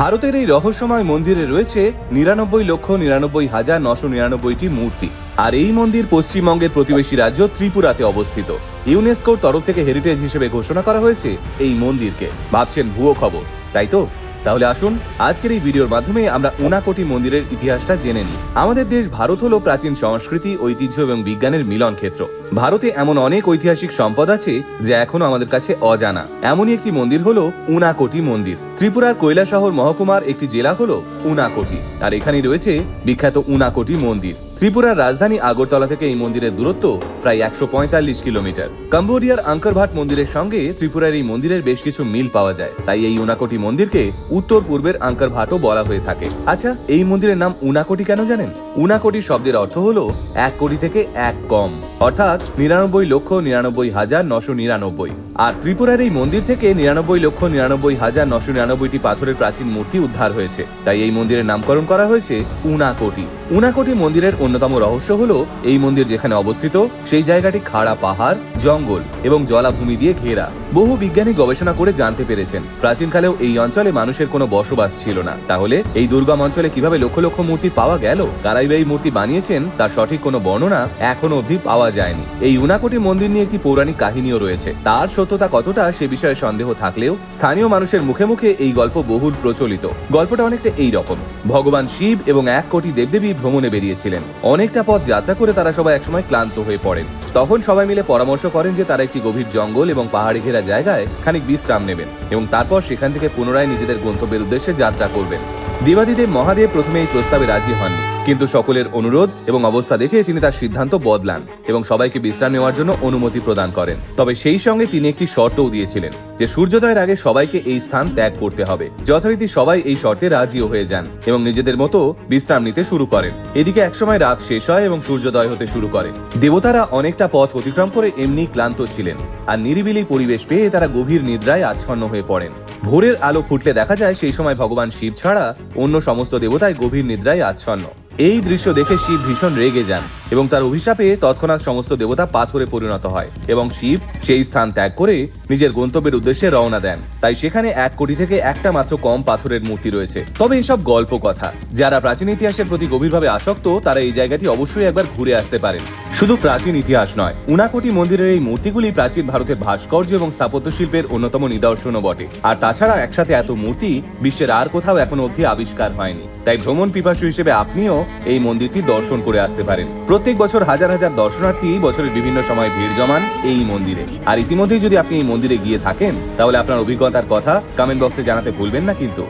ভারতের এই রহস্যময় মন্দিরে রয়েছে নিরানব্বই লক্ষ নিরানব্বই হাজার নশো নিরানব্বইটি মূর্তি। আর এই মন্দির পশ্চিমবঙ্গের প্রতিবেশী রাজ্য ত্রিপুরাতে অবস্থিত। ইউনেস্কোর তরফ থেকে হেরিটেজ হিসেবে ঘোষণা করা হয়েছে এই মন্দিরকে। ভাবছেন ভুয়ো খবর, তাই তো? তাহলে আসুন, আজকের এই ভিডিওর মাধ্যমে আমরা উনাকোটি মন্দিরের ইতিহাসটা জেনে নিই। আমাদের দেশ ভারত হলো প্রাচীন সংস্কৃতি, ঐতিহ্য এবং বিজ্ঞানের মিলন ক্ষেত্র। ভারতে এমন অনেক ঐতিহাসিক সম্পদ আছে যা এখনও আমাদের কাছে অজানা। এমনই একটি মন্দির হলো উনাকোটি মন্দির। ত্রিপুরার কৈলাসহর মহকুমার একটি জেলা হলো উনাকোটি। আর এখানেই রয়েছে বিখ্যাত উনাকোটি মন্দির। ত্রিপুরার রাজধানী আগরতলা থেকে এই মন্দিরের দূরত্ব প্রায় একশো পঁয়তাল্লিশ কিলোমিটার। কম্বোডিয়ার আঙ্করভাট মন্দিরের সঙ্গে ত্রিপুরার এই মন্দিরের বেশ কিছু মিল পাওয়া যায়। তাই এই উনাকোটি মন্দিরকে উত্তর পূর্বের আঙ্করভাটও বলা হয়ে থাকে। আচ্ছা এই মন্দিরের নাম উনাকোটি কেন জানেন? উনাকোটি শব্দের অর্থ হলো এক কোটি থেকে এক কম, অর্থাৎ নিরানব্বই লক্ষ নিরানব্বই হাজার নশো নিরানব্বই। আর ত্রিপুরার এই মন্দির থেকে নিরানব্বই লক্ষ নিরানব্বই হাজার নশো নিরানব্বইটি পাথরের প্রাচীন মূর্তি উদ্ধার হয়েছে। তাই এই মন্দিরের নামকরণ করা হয়েছে উনাকোটি। উনাকোটি মন্দিরের অন্যতম রহস্য হলো এই মন্দির যেখানে অবস্থিত, সেই জায়গাটি খাড়া পাহাড়, জঙ্গল এবং জলাভূমি দিয়ে ঘেরা। বহু বিজ্ঞানী গবেষণা করে জানতে পেরেছেন প্রাচীনকালেও এই অঞ্চলে মানুষের কোনো বসবাস ছিল না। তাহলে এই দুর্গম অঞ্চলে কীভাবে লক্ষ লক্ষ মূর্তি পাওয়া গেল? কারাই বা এই মূর্তি বানিয়েছেন? তার সঠিক কোনো বর্ণনা এখনও অবধি পাওয়া যায়নি। এই উনাকোটি মন্দির নিয়ে একটি পৌরাণিক কাহিনীও রয়েছে। তার সত্যতা কতটা সে বিষয়ে সন্দেহ থাকলেও স্থানীয় মানুষের মুখে মুখে এই গল্প বহুল প্রচলিত। গল্পটা অনেকটা এই রকম। ভগবান শিব এবং এক কোটি দেবদেবী ভ্রমণে বেরিয়েছিলেন। অনেকটা পথ যাত্রা করে তারা সবাই একসময় ক্লান্ত হয়ে পড়েন। তখন সবাই মিলে পরামর্শ করেন যে তারা একটি গভীর জঙ্গল এবং পাহাড়ি ঘেরা জায়গায় খানিক বিশ্রাম নেবেন এবং তারপর সেখান থেকে পুনরায় নিজেদের গন্তব্যের উদ্দেশ্যে যাত্রা করবেন। দেবাদিদেব মহাদেব প্রথমে এই প্রস্তাবে রাজি হননি, কিন্তু সকলের অনুরোধ এবং অবস্থা দেখে তিনি তার সিদ্ধান্ত বদলান এবং সবাইকে বিশ্রাম নেওয়ার জন্য অনুমতি প্রদান করেন। তবে সেই সঙ্গে তিনি একটি শর্তও দিয়েছিলেন। যে সূর্যোদয়ের আগে সবাইকে এই স্থান ত্যাগ করতে হবে। যথারীতি সবাই এই শর্তে রাজিও হয়ে যান এবং নিজেদের মতো বিশ্রাম নিতে শুরু করেন। এদিকে একসময় রাত শেষ হয় এবং সূর্যোদয় হতে শুরু করে। দেবতারা অনেকটা পথ অতিক্রম করে এমনি ক্লান্ত ছিলেন। আর নিরিবিলি পরিবেশ পেয়ে তারা গভীর নিদ্রায় আচ্ছন্ন হয়ে পড়েন। ভোরের আলো ফুটলে দেখা যায় সেই সময় ভগবান শিব ছাড়া অন্য সমস্ত দেবতায় গভীর নিদ্রায় আচ্ছন্ন। এই দৃশ্য দেখে শিব ভীষণ রেগে যান। এবং তার অভিশাপে তৎক্ষণাৎ সমস্ত দেবতা পাথরে পরিণত হয় এবং শিব সেই স্থান ত্যাগ করে নিজের গন্তব্যের উদ্দেশ্যে রওনা দেন। তাই সেখানে এক কোটি থেকে একটা মাত্র কম পাথরের মূর্তি রয়েছে। তবে এসব গল্প কথা। যারা প্রাচীন ইতিহাসের প্রতি গভীরভাবে আসক্ত, তারা এই জায়গাটি অবশ্যই একবার ঘুরে আসতে পারেন। শুধু প্রাচীন ইতিহাস নয়, উনাকোটি মন্দিরের এই মূর্তিগুলি প্রাচীন ভারতের ভাস্কর্য এবং স্থাপত্য শিল্পের অন্যতম নিদর্শনও বটে। আর তাছাড়া একসাথে এত মূর্তি বিশ্বের আর কোথাও এখনও অবধি আবিষ্কার হয়নি। তাই ভ্রমণ পিপাসু হিসেবে আপনিও এই মন্দিরটি দর্শন করে আসতে পারেন। প্রত্যেক বছর হাজার হাজার দর্শনার্থী বছরের বিভিন্ন সময় ভিড় জমান এই মন্দিরে। আর ইতিমধ্যেই যদি আপনি এই মন্দিরে গিয়ে থাকেন, তাহলে আপনার অভিজ্ঞতার কথা কমেন্ট বক্সে জানাতে ভুলবেন না কিন্তু।